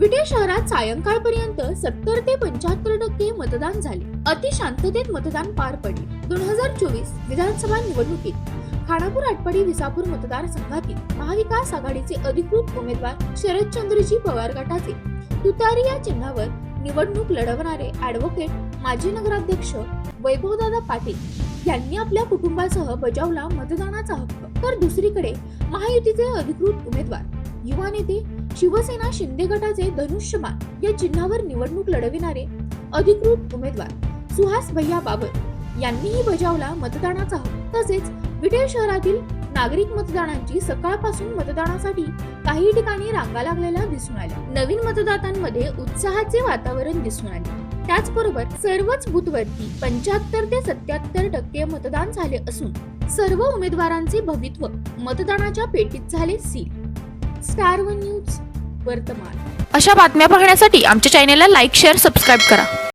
विटे शहरात सायंकाळपर्यंत सत्तर ते पंच्याहत्तर टक्के मतदान झाले. अति शांततेत मतदान पार पडले. दोन हजार चोवीस विधानसभा निवडणुकीत खानापूर आटपाडी विसापूर मतदारसंघातील महाविकास आघाडीचे अधिकृत उमेदवार शरदचंद्रजी पवार गटाचे. तुतारी या चिन्हावर निवडणूक लढवणारे ऍडव्होकेट माजी नगराध्यक्ष वैभवदादा पाटील यांनी आपल्या कुटुंबासह बजावला मतदानाचा हक्क. तर दुसरीकडे महायुतीचे अधिकृत उमेदवार युवा नेते शिवसेना शिंदे गटाचे धनुष्यबाण या चिन्हावर निवडणूक लढविणारे अधिकृत उमेदवार सुहास भैया बाबर यांनीही बजावला मतदानाचा हक्क. तसेच विटेल शहरातील नागरिक मतदानांची सकाळपासून मतदानासाठी काही ठिकाणी रांगा लागलेल्या दिसून आल्या. नवीन मतदातांमध्ये उत्साहाचे वातावरण दिसून आले. त्याचबरोबर सर्वच बूथवरती पंच्याहत्तर ते सत्याहत्तर टक्के मतदान झाले असून सर्व उमेदवारांचे भवित्व मतदानाच्या पेटीत झाले सील. स्टार वन न्यूज वर्तमान. अशा बातम्या पाहण्यासाठी आमच्या चॅनेलला लाईक शेअर सबस्क्राईब करा.